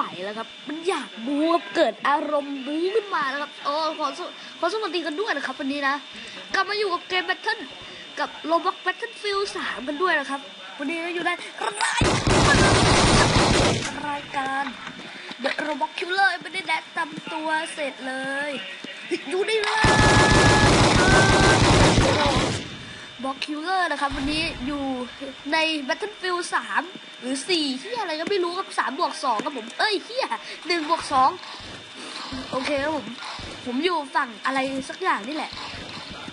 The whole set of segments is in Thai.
ไหวแล้วครับ มันอยากบูครับเกิดอารมณ์บู๊ขึ้นมาแล้วครับโอ้ขอสวขอสวัสดีกันด้วยนะครับวันนี้นะกลับมาอยู่กับเกมแบทเทิลกับโลบ็อกแบทเทิลฟิลสามกันด้วยนะครับ วันนี้เราอยู่ในรายรายการเดอะโรบ็อกคิวเลอร์ไม่ได้แดดตำตัวเสร็จเลย อยู่ในเลย บ็อกคิวเลอร์นะครับ วันนี้อยู่ใน Battlefield 3 หรือ 4 ที่อะไรก็ไม่รู้ครับ3บวก2ครับผม เอ้ยเฮียหนึ่งบวก2โอเคครับผม ผมอยู่ฝั่งอะไรสักอย่างนี่แหละ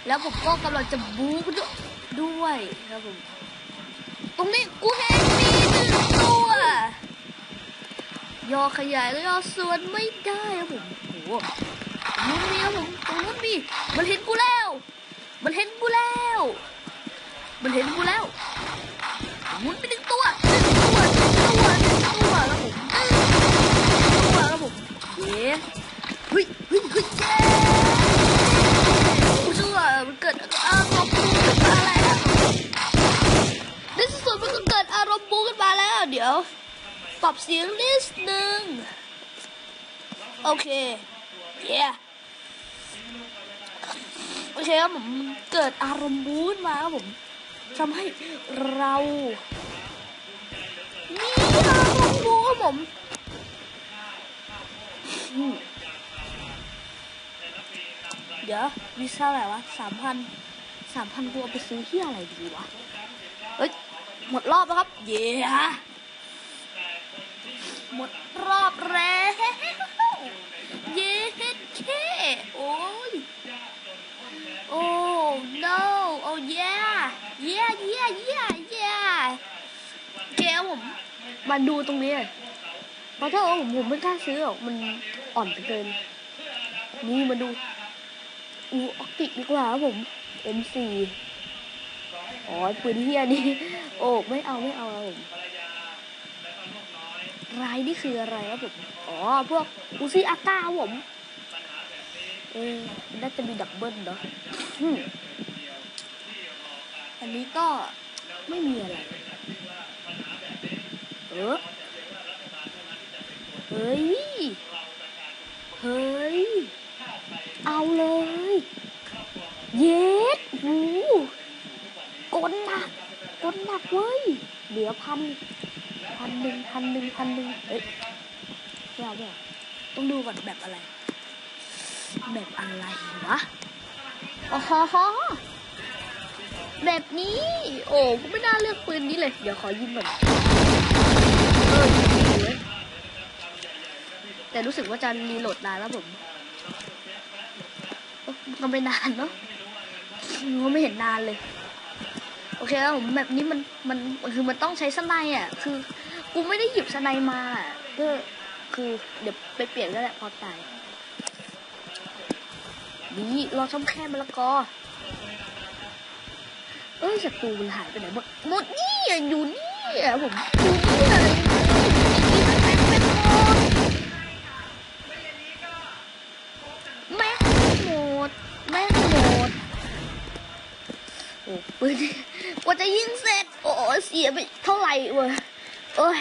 แล้วผมก็กำลังจะบู๊ด้วยด้วยครับผม ตรงนี้กูเห็นมีหนึ่งตัวย่อขยายแล้วย่อส่วนไม่ได้ครับผมโอ้โหตรงนู้นมีครับผมตรงนู้นมีมันเห็นกูแล้ว มันเห็นกูแล้ว มันเห็นกูแล้วหมุนไปหนึ่งตัวหนึ่งตัวหนึ่งตัวหนึ่งตัวแล้วผมหนึ่งตัวแล้วผมเย้เฮ้ยเฮ้ยเฮ้ยเย้กูเชื่อมันเกิดอารมณ์บูขึ้นมาแล้วในที่สุดมันก็เกิดอารมณ์บูขึ้นมาแล้ว เดี๋ยว ปรับเสียงนิดนึงโอเคเย้โอเคครับผมเกิดอารมณ์บูนมาครับผม ทำให้เรามีอารมณ์บูครับผมอืมเดี๋ยววีซ่าอะไรวะสามพันสามพันกูเอาไปซื้อที่อะไรดีวะ เฮ้ย หมดรอบแล้วครับ เย้หมดรอบแล้ว เย้เคโอ้ย โอ้ no โอ้ yeah yeah yeah yeah yeah แกผม มาดูตรงนี้เลยเพราะถ้าเอาผมผมไม่กล้าซื้อหรอกมันอ่อนเกิน นี่มาดูอูออกติกดีกว่าครับผม M4 อ๋อปืนเฮียนี่โอ้ไม่เอาไม่เอาครับผมรายนี่คืออะไรครับผม อ๋อ พวกอูซี่อาก้าครับผม เออน่าจะมีดับเบิลเนาะอันนี้ก็ไม่มีอะไร เออเฮ้ย เฮ้ย เอาเลย เย็ดหูกดหนักกดหนักเว้ย เหลือพัน พันหนึ่งพันหนึ่งพันหนึ่งเอ้ยไม่เอาไม่ต้องดูก่อนแบบอะไร แบบอะไรวะโอ๋อฮะแบบนี้ โอ้กูไม่น่าเลือกปืนนี้เลย เดี๋ยวขอยิงก่อน แต่รู้สึกว่าจะรีโหลดนานแล้วผมก็ไม่นานเนาะก็ไม่เห็นนานเลย โอเคแล้วผมแบบนี้มันมันคือมันต้องใช้สไนด์อะ คือ กูไม่ได้หยิบสไนด์มาเพื่อคือเดี๋ยวไปเปลี่ยนก็แหละพอตายนี่รอช่องแค่มะละกอเอ้ยศัตรูมันหายไปไหนหมดหมดนี่อะอยู่นี่อะผมอยู่นี่ ปืนกว่าจะยิงเสร็จ โอ้เสียไปเท่าไหร่วะโอ้ย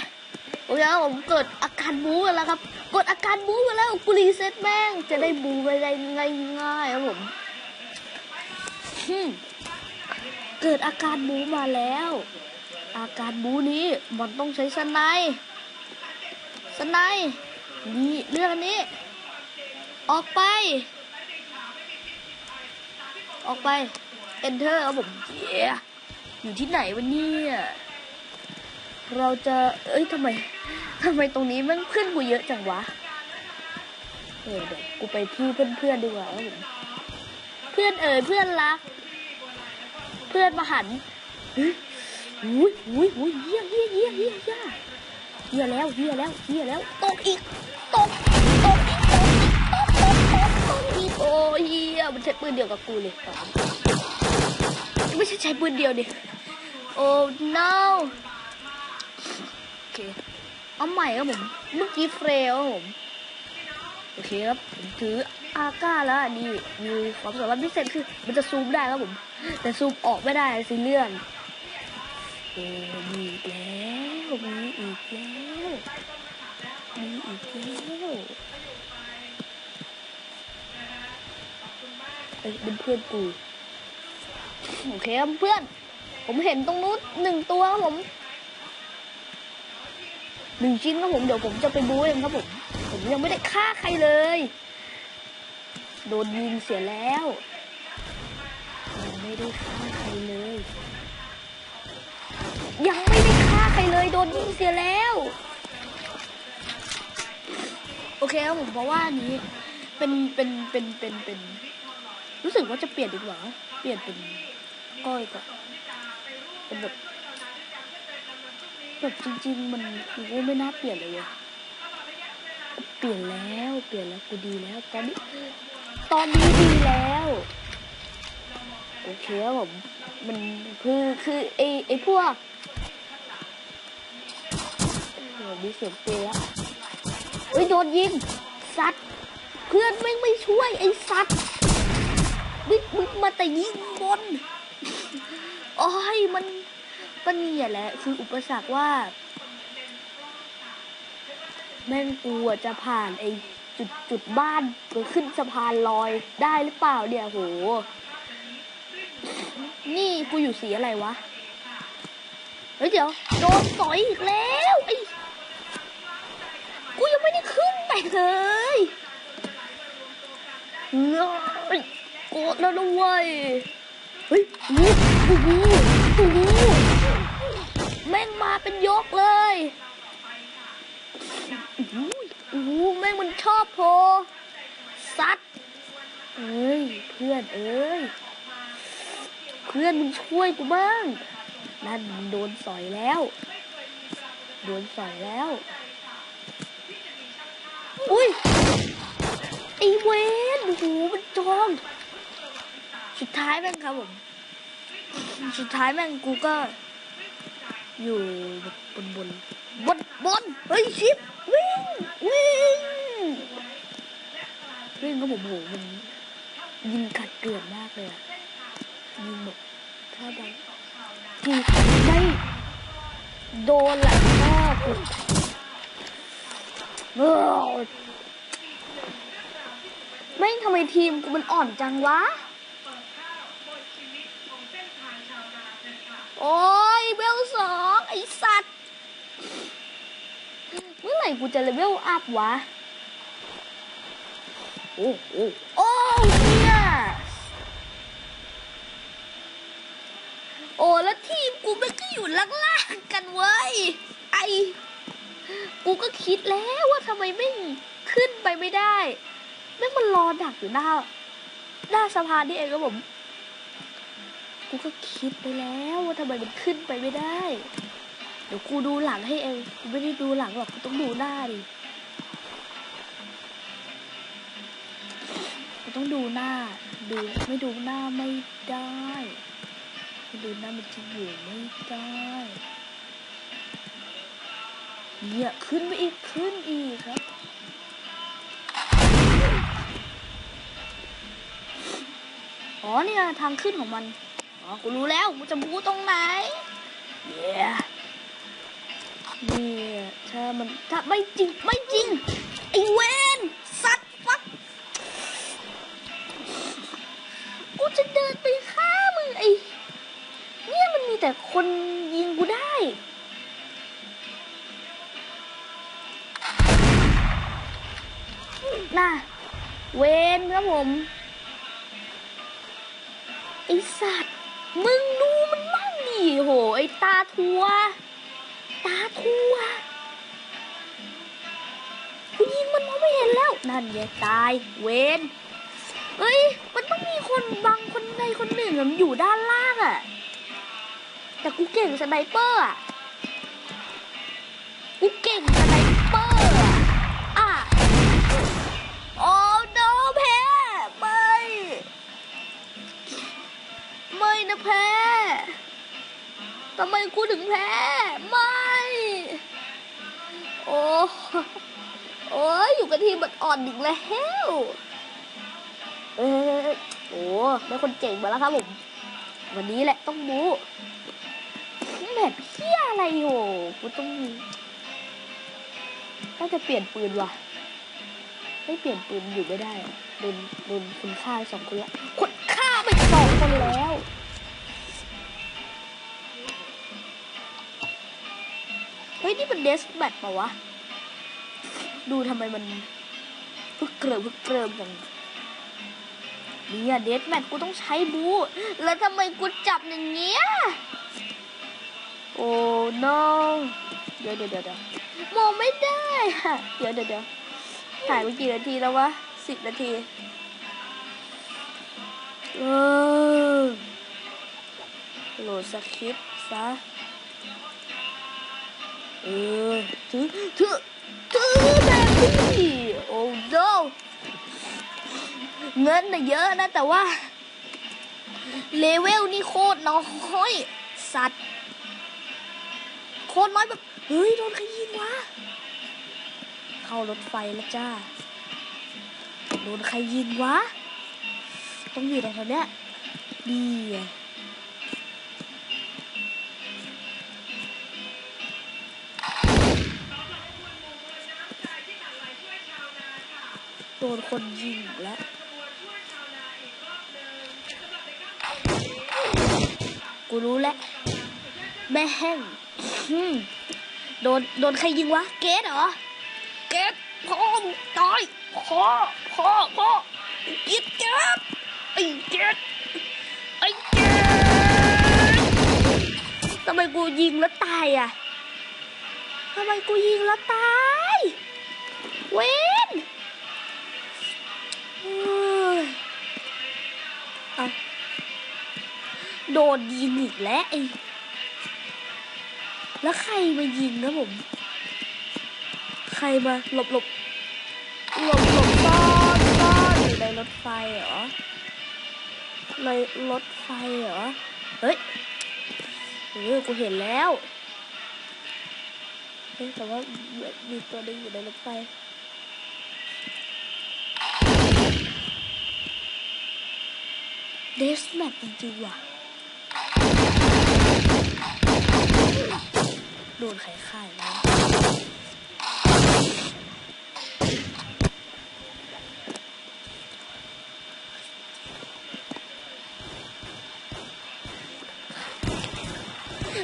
โอ้ยแล้วผมเกิดอาการบู๊กันแล้วครับ กดอาการบู๊กันแล้วกูรีเซ็ตแม่ง จะได้บูไปได้ง่ายๆครับผมฮึมเกิดอาการบู๊มาแล้ว อาการบู๊นี้มันต้องใช้สไนด์สไนด์นี่เรื่องอันนี้ ออกไป ออกไป enter ครับผมเย้อยู่ที่ไหนวะเนี่ย เราจะ เอ้ยทำไมทำไมตรงนี้มันเพื่อนกูเยอะจังวะเออเดี๋ยวกูไปที่เพื่อนเพื่อนๆดีกว่าครับผมเพื่อนเอ๋ยเพื่อนรัก เพื่อนมาหันเฮ้ยอุ้ยอุ้ยอุ้ยเฮียเฮียเฮียเฮียเฮียเฮียแล้วเฮียแล้วเฮียแล้วตกอีกตกตกอีกตกอีกตกตกตกตกอีกโอ้ยเฮียมันใช้ปืนเดียวกับกูเลย ไม่ใช่ใช้ปืนเดียวดิ โอ้ no โอเค เอาใหม่ครับผม เมื่อกี้เฟรครับผม โอเคครับ ผมถืออาก้าแล้วนี่มีความสามารถพิเศษคือ มันจะซูมได้ครับผม แต่ซูมออกไม่ได้สิเลื่อนโอ้มีอีกแล้วมีอีกแล้วมีอีกแล้วเอ้ยเป็นเพื่อนกู โอเคครับเพื่อน ผมเห็นตรงนู้นหนึ่งตัวครับผมหนึ่งชิ้นครับผมเดี๋ยวผมจะไปบู๊เองครับผมผมยังไม่ได้ฆ่าใครเลย โดนยิงเสียแล้วยังไม่ได้ฆ่าใครเลย ยังไม่ได้ฆ่าใครเลยโดนยิงเสียแล้ว โอเคครับผมเพราะว่านนี้เป็นเป็นเป็นเป็นเป็น รู้สึกว่าจะเปลี่ยนดีกว่าเปลี่ยนเป็น ก้อยก่อนเป็นแบบแบบจริง ๆ มันกูไม่น่าเปลี่ยนเลยเว้ยเปลี่ยนแล้วเปลี่ยนแล้วกูดีแล้วตอนนี้ตอนนี้ดีแล้วโอเคครับผมมันคือคือไอไอพวกโอ้มีเสียงเปรย์แล้วเฮ้ยโดนยิงสัตว์เพื่อนแม่ไม่ช่วยไอสัตว์มึงมึงมาแต่ยิงบน อ้ยมันมันเนี่ยแหละคืออุปสรรคว่า แม่งกูอะจะผ่านไอ้จุดจุดบ้านไปขึ้นสะพานลอยได้หรือเปล่าเนี่ยโห นี่กูอยู่สีอะไรวะ เฮ้ยเดี๋ยวโดนต่อยอีกแล้วไอ้กูยังไม่ได้ขึ้นไปเลยเฮ้ยโกรธแล้วนะเว้ยเฮ้ย โอ้โหโอ้โหแม่งมาเป็นยกเลยโอ้โหแม่งมันชอบโพซัดเอ้ยเพื่อนเอ้ยเพื่อนมึงช่วยกูบ้างนั่นโดนสอยแล้ว โดนสอยแล้ว อุ้ยไอเวนโอ้โหมันจอง สุดท้ายแม่งครับผม สุดท้ายแม่งกูก็ อยู่บนบนบนบนเฮ้ยชิปวิ่งวิ่งวิ่งก็ผมโหมันยิงขัดเกลื่อนมากเลยอะยิงแบบถ้าดังกูไม่โดนหลังหน้ากูเออแม่ทำไมทีมกูมันอ่อนจังวะ โอ้ยเวลสองไอสัตว์ เมื่อไหร่กูจะเลเวลอัพวะ โอ้โอ้โอ้เนี่ยโอ้แล้วทีมกูไมันก็อยู่ล่างๆกันเว้ย ไอ กูก็คิดแล้วว่าทำไมไม่ขึ้นไปไม่ได้แม่งมันรอดักอยู่หน้า หน้าสะพานนี่เองครับผม กูก็คิดไปแล้วว่าทำไมมันขึ้นไปไม่ได้ เดี๋ยวกูดูหลังให้เองกูไม่ได้ดูหลังหรอกกูต้องดูหน้าดิกูต้องดูหน้า ดูไม่ดูหน้าไม่ได้ไม่ดูหน้ามันจะอยู่ไม่ได้เนี่ยขึ้นไปอีกขึ้นอีกครับอ๋อเนี่ยทางขึ้นของมัน อ๋อ กูรู้แล้วกูจะบูตรงไหนเย้เนี่ยถ้ามันถ้าไม่จริง ไม่จริง ไอเวนสัตว์ฟัก กูจะเดินไปฆ่ามึงไอเนี่ยมันมีแต่คนยิงกูได้น่ะเวนครับผมไอสัตว์ มึงดูมันมั่งดิโหไอตาทัว ตาทัวกูยิงมันมองไม่เห็นแล้ว นั่นไงตาย เวนเอ้ย มันต้องมีคนบังคนใดคนหนึ่งอะมันอยู่ด้านล่างอะแต่กูเก่งสไนเปอร์อะ อ่อนอีกแล้วเออโอ้ได้คนเจ๋งมาแล้วครับผมวันนี้แหละต้องบูอืมแมปเฮียอะไรโหกูต้องน่าจะเปลี่ยนปืนว่ะ ไม่เปลี่ยนปืนอยู่ไม่ได้โดนโดนคุณฆ่าสองคนละคุณฆ่าไปสองคนแล้วเฮ้ยนี่มันเดสแบทปะวะ ดูทำไมมัน พึกเกริมพึกเกริมจังเนี่ยเดสแมทกูต้องใช้บู แล้วทำไมกูจับอย่างเงี้ย โอ้ no เดี๋ยวเดี๋ยวเดี๋ยวเดี๋ยวมองไม่ได้อะเดี๋ยวเดี๋ยวเดี๋ยวถ่ายไปกี่นาทีแล้ววะสิบนาที เออ โหลดสคริปต์ซะ เออถือถือถือแบบนี้ อ้โนเงินน่ะเยอะนะแต่ว่า เลเวลนี่โคตรน้อย สัตว์ โคตรน้อยแบบ เฮ้ย โดนใครยิงวะ เข้ารถไฟแล้วจ้า โดนใครยิงวะ ต้องอยู่ตรงแถวเนี้ยดีอะ ดนคนยิงอีกแล้วกูรู้แล้วแม่แห้งอืมโดนโดนใครยิงวะ เกตเหรอ เกตพ่อมึงตายพ่อพ่อพ่อเกตเกตไอ้เกตไอ้เกตทำไมกูยิงแล้วตายอะทำไมกูยิงแล้วตาย เว้นเฮ้ย เอาโดนยิงอีกแล้วไอ้แล้วใครมายิงนะผม ใครมาหลบหลบหลบหลบซ่อนซ่อนอยู่ในรถไฟเหรอในรถไฟเหรอ เฮ้ยเออกูเห็นแล้ว เฮ้ยแต่ว่ามีตัวหนึงอยู่ในรถไฟ เดสแมทจริงๆว่ะ โดนไข่ข่าแล้ว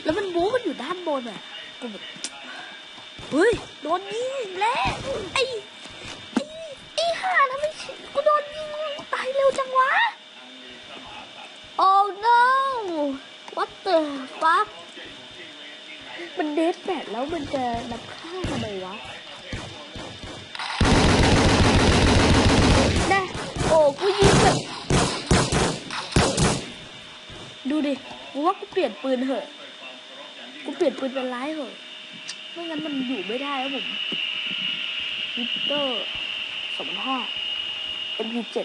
แล้วมันบู๊มันอยู่ด้านบนอะกูแบบเฮ้ย โดนยิงแล้วไอ้ไอ้ไอ้ห่าทำไมกูโดนยิงตายเร็วจังวะ Oh no What the fuck มันเดท แล้วมันจะนับค่าทำไมวะนะโอ้กูยิงแบบดูดิกูว่ากูเปลี่ยนปืนเถอะ กูเปลี่ยนปืนเป็นร้ายเหอะ ไม่งั้นมันอยู่ไม่ได้แล้วผมวิกเตอร์สองห้า MP7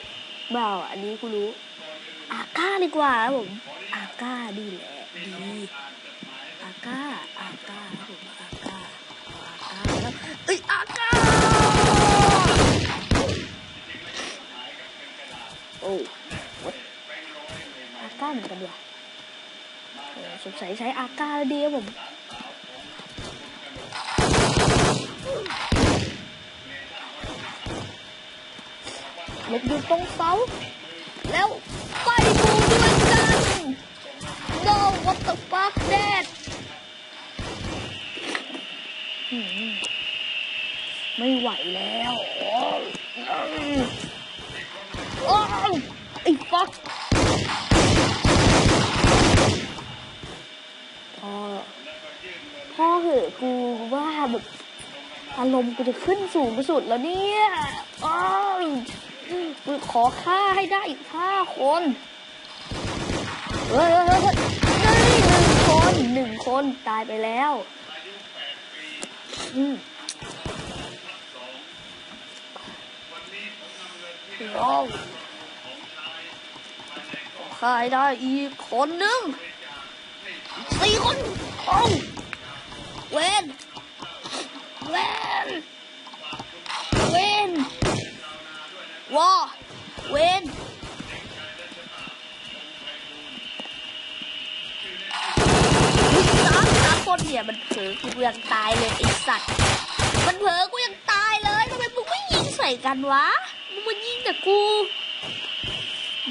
เปล่าอันนี้กูรู้ อาก้าดีกว่าครับผม อาก้าดีแหละ ดี อาก้า อาก้าครับผมอาก้า อาก้าแล้วเอ้ย อาก้า โอ้อาก้าเหมือนกันว่ะสงสัยใช้อาก้าดีครับผมหลบอยู่ตรงเสาแล้วไปดูด้วยกัน No what the fuck that ไม่ไหวแล้ว โอ้ยโอ้ยไอ้ fuck พอพ่อเหอะกูว่าแบบอารมณ์กูจะขึ้นสูงสุดแล้วเนี่ยอ้าวกูขอฆ่าให้ได้อีกห้าคนเฮ้ยเฮ้ยเฮ้ยเฮ้ยหนึ่งคนหนึ่งคนตายไปแล้ว อืม ลองขายได้อีกคนหนึ่งสี่คนโอ้เวนเวนเวนวอเวนสามเนี่ยมันเผลอกูยังตายเลยไอสัตว์ มันเผลอกูยังตายเลยทำไมมึงไม่ยิงใส่กันวะ แต่กู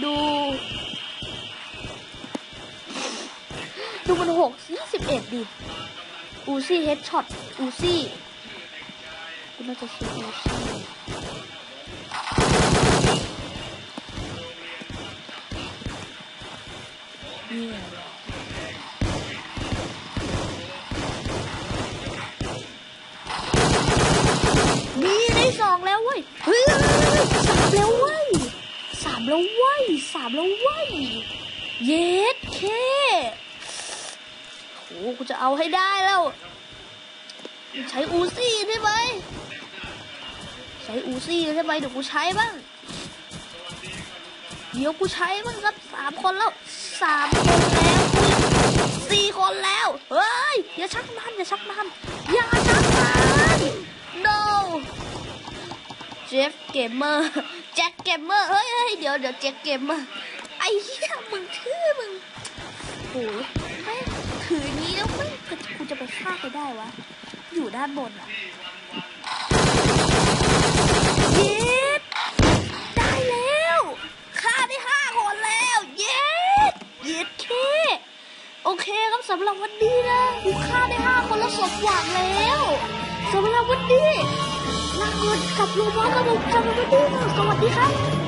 ดู ดูมันหกยี่สิบเอ็ดดิ อูซี่เฮดช็อต อูซี่กูน่าจะชื่ออูซี่เนี่ยมีได้สองแล้วเว้ย แล้วเว้ยสามแล้วเว้ยสามแล้วเว้ยเย็ดเคโอ้กูจะเอาให้ได้แล้ว ใช้อูซี่ใช่ไหมใช้อูซี่ใช่ไหมเดี๋ยวกูใช้บ้าง เดี๋ยวกูใช้บ้างครับสามคนแล้วสามคนแล้วสี่คนแล้ว เฮ้ย อย่าชักมันอย่าชักมันอย่าชักมัน no เจฟเกมเมอร์ แจ็คเกมเมอร์เฮ้ยเฮ้ยเดี๋ยวเดี๋ยวแจ็คเกมเมอร์ไอ้เหี้ยมึงชื่อมึงโอ้ยแม่ถือนี้แล้วไม่กูจะไปฆ่าใครได้วะ อยู่ด้านบนอะเย็ดได้แล้วฆ่าได้ห้าคนแล้วเย็ดเย็ดเคโอเคครับสำหรับวันนี้นะกูฆ่าได้ห้าคนแล้วสมหวังแล้วสำหรับวันนี้ ก่อนกับโรบอทกับผมสำหรับวันนี้นะสวัสดีครับ